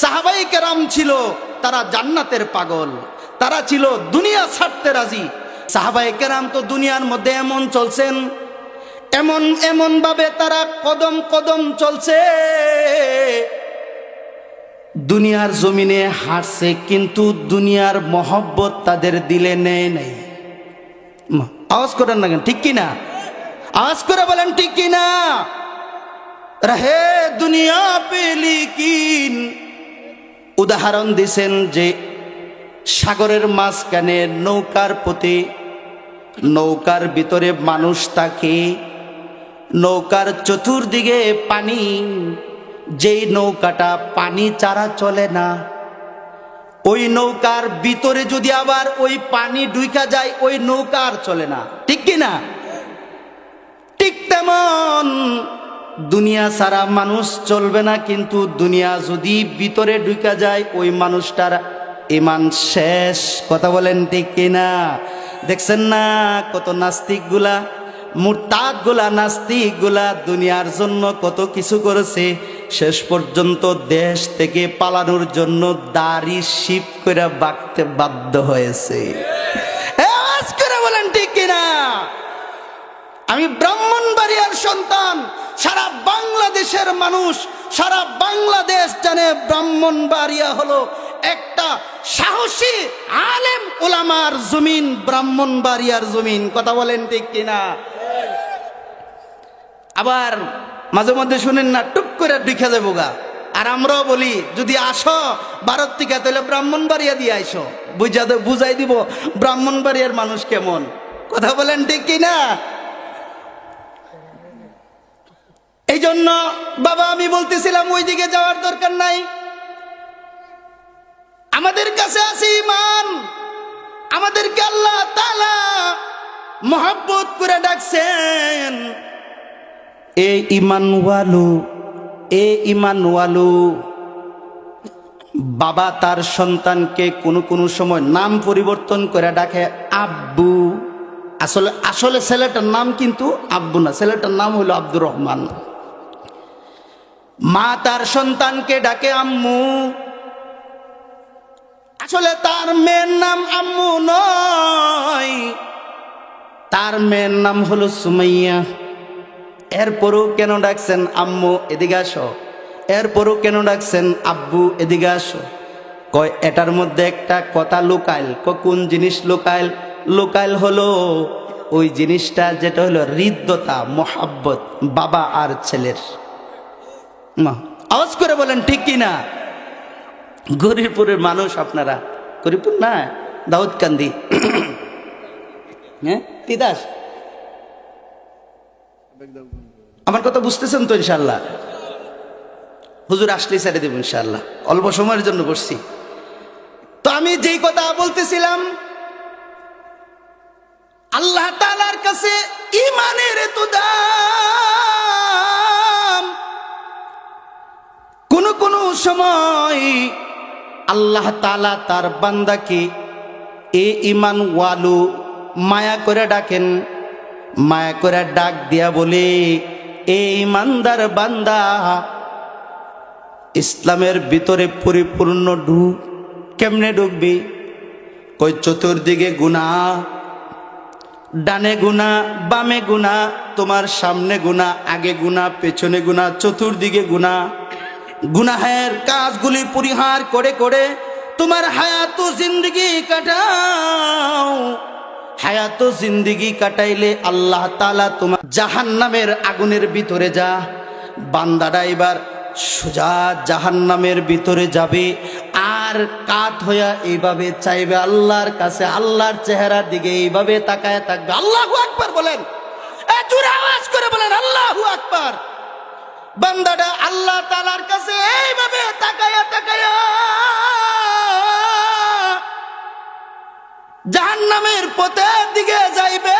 সাহাবাই কেরাম ছিল, তারা জান্নাতের পাগল। তারা ছিল দুনিয়া ছাড়তে রাজি। সাহাবাই কেরাম তো দুনিয়ার মধ্যে এমন চলছেন, এমন এমন ভাবে তারা কদম কদম চলছে। দুনিয়ার জমিনে হাঁটছে কিন্তু দুনিয়ার মহব্বত তাদের দিলে নেয় নাই। আওয়াজ করেন না ঠিক কিনা আওয়াজ করে বলেন, ঠিক কিনা রহে দুনিয়া পেলি কিন? উদাহরণ দিছেন যে সাগরের মাঝখানে নৌকার প্রতি নৌকার ভিতরে মানুষ থাকে। নৌকার চতুর্দিকে পানি। যেই নৌকাটা পানি চারা চলে না, ওই নৌকার ভিতরে যদি আবার ওই পানি ডুইকা যায়, ওই নৌকা আর চলে না। ঠিক কি না ঠিক তেমন দুনিয়া সারা মানুষ চলবে না, কিন্তু দুনিয়া যদি ভিতরে ঢুকা যায়, ওই মানুষটার ইমান শেষ। কথা বলেন ঠিক কিনা? দেখছেন না কত নাস্তিকগুলা মুরতাদগুলা নাস্তিকগুলা দুনিয়ার জন্য কত কিছু করেছে। শেষ পর্যন্ত দেশ থেকে পালানোর জন্য দাড়ি শিপ করে বাঁকতে বাধ্য হয়েছে। বলেন ঠিক আমি ব্রাহ্মণবাড়িয়ার সন্তান। সারা বাংলাদেশের মানুষ, সারা বাংলাদেশ জানে ব্রাহ্মণবাড়িয়া হলো একটা সাহসী আলেম ওলামার জমিন, ব্রাহ্মণবাড়িয়ার জমিন। কথা বলেন ঠিক কিনা? আবার মাঝে মধ্যে শুনেন না টুক করে দেখে যাব গা। আর আমরাও বলি, যদি আসো ভারত থেকে, তাহলে ব্রাহ্মণবাড়িয়া দিয়ে আইসো। বুঝা বুঝাই দিব ব্রাহ্মণবাড়িয়ার মানুষ কেমন। কথা বলেন ঠিক কিনা এই জন্য বাবা, আমি বলতেছিলাম ওই দিকে যাওয়ার দরকার নাই। আমাদের কাছে আছে ইমান আমাদেরকে আল্লাহ তালা মহাব্বত করে ডাকছেন। এ ইমান ওয়ালু এ ইমান ওয়ালু বাবা তার সন্তানকে কোনো কোনো সময় নাম পরিবর্তন করে ডাকে, আব্বু। আসলে আসলে ছেলেটার নাম কিন্তু আব্বু না, ছেলেটার নাম হলো আব্দুর রহমান। মা তার সন্তানকে ডাকে, আম্মু, আসলে তার মেয়ের নাম আম্মু নয়। তার মেয়ের নাম হলো সুমাইয়া। এরপরও কেন ডাকছেন আম্মু, এদিকে আসো। এরপরও কেন ডাকছেন আব্বু, এদিকে আসো। কয়, এটার মধ্যে একটা কথা লোকাইল। ক কোন জিনিস লোকাইল? লোকাইল হলো ওই জিনিসটা যেটা হলো হৃদ্যতা, মোহাব্বত, বাবা আর ছেলের। আওয়াজ করে বলেন, ঠিক কি না? গরিবপুরের মানুষ আপনারা। গরিবপুর না, দাউদকান্দি। হ্যাঁ তিতাস। আমার কথা বুঝতেছেন তো ইনশাল্লাহ হুজুর আসলে ছেড়ে দেব ইনশাল্লাহ অল্প সময়ের জন্য বসছি তো আমি যেই কথা বলতেছিলাম, আল্লাহ তালার কাছে ইমানের এত দাম সময় আল্লাহ তালা তার বান্দাকে এ ইমান ওয়ালু মায়া করে ডাকেন। মায়া করে ডাক দিয়া বলে, এ ইমানদার বান্দা, ইসলামের ভিতরে পরিপূর্ণ ঢুক কেমনে ঢুকবি? কই, চতুর্দিকে গুণা, ডানে গুণা, বামে গুণা, তোমার সামনে গুণা, আগে গুণা, পেছনে গুণা, চতুর্দিকে গুণা। গুনাহের কাজগুলি পরিহার করে করে তোমার হায়াত জিন্দগি কাটাও। হায়াত জিন্দগি কাটাইলে আল্লাহ তালা তোমার জাহান্নামের আগুনের ভিতরে যা। বান্দাটা এবার সোজা জাহান্নামের ভিতরে যাবে আর কাত হইয়া এইভাবে চাইবে আল্লাহর কাছে, আল্লাহর চেহারার দিকে এইভাবে তাকায় থাকবে। আল্লাহু আকবার বলেন। জোরে করে বলেন, আল্লাহু আকবার। বান্দাটা আল্লাহ তালার কাছে এইভাবে তাকায়া তাকায়া জাহান্নামের পথের দিকে যাইবে।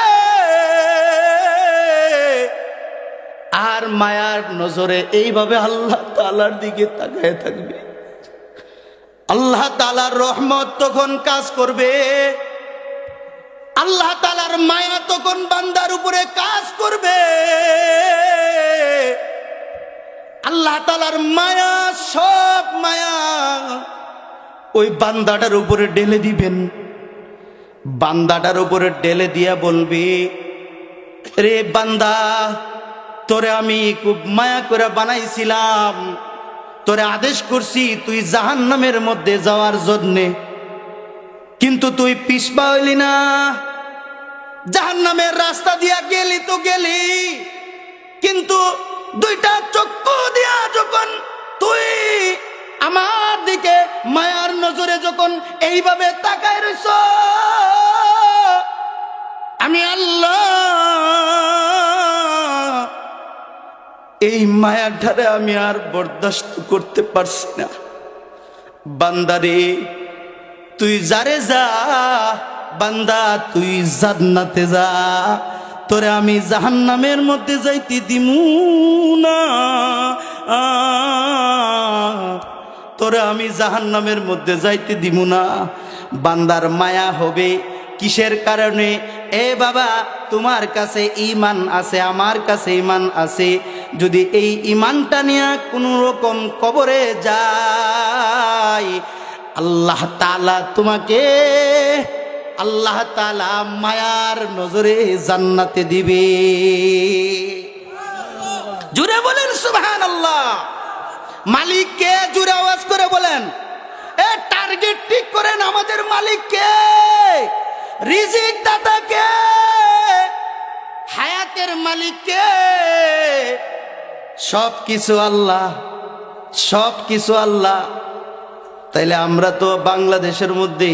আর মায়ার নজরে এইভাবে আল্লাহ তালার দিকে তাকায় থাকবে। আল্লাহ তালার রহমত তখন কাজ করবে। আল্লাহ তালার মায়া তখন বান্দার উপরে কাজ করবে। আল্লাহ তালার মায়া, সব মায়া ওই বান্দাটার উপরে ঢেলে দিবেন। বান্দাটার উপরে ঢেলে দিয়া বলবি, রে বান্দা, তোরে আমি খুব মায়া করে বানাইছিলাম। তোরে আদেশ করছি তুই জাহান নামের মধ্যে যাওয়ার জন্যে। কিন্তু তুই পিসপা হইলি না। জাহান নামের রাস্তা দিয়া গেলি তো গেলি। কিন্তু দুইটা চক্ষু দিয়া যখন তুই আমার দিকে মায়ার নজরে যখন এইভাবে তাকায় রইছ, আমি আল্লাহ এই মায়ার ধারে আমি আর বরদাস্ত করতে পারছি না। বান্দারে, তুই যারে যা, বান্দা তুই জান্নাতে যা। তোরে আমি জাহান্নামের মধ্যে যাইতে দিমু না। তোরে আমি জাহান্নামের মধ্যে যাইতে দিমু না। বান্দার মায়া হবে কিসের কারণে? এ বাবা, তোমার কাছে ইমান আছে, আমার কাছে ইমান আছে। যদি এই ইমানটা নিয়ে কোনো রকম কবরে যায়, আল্লাহ তালা তোমাকে আল্লাহ তালা মায়ার নজরে জান্নাতে দিবে। জুড়ে বলেন সুবহান আল্লাহ মালিককে জুড়ে আওয়াজ করে বলেন, এ টার্গেট ঠিক করেন আমাদের মালিককে, রিজিক দাতাকে, হায়াতের মালিককে। সব কিছু আল্লাহ সব কিছু আল্লাহ। তাইলে আমরা তো বাংলাদেশের মধ্যে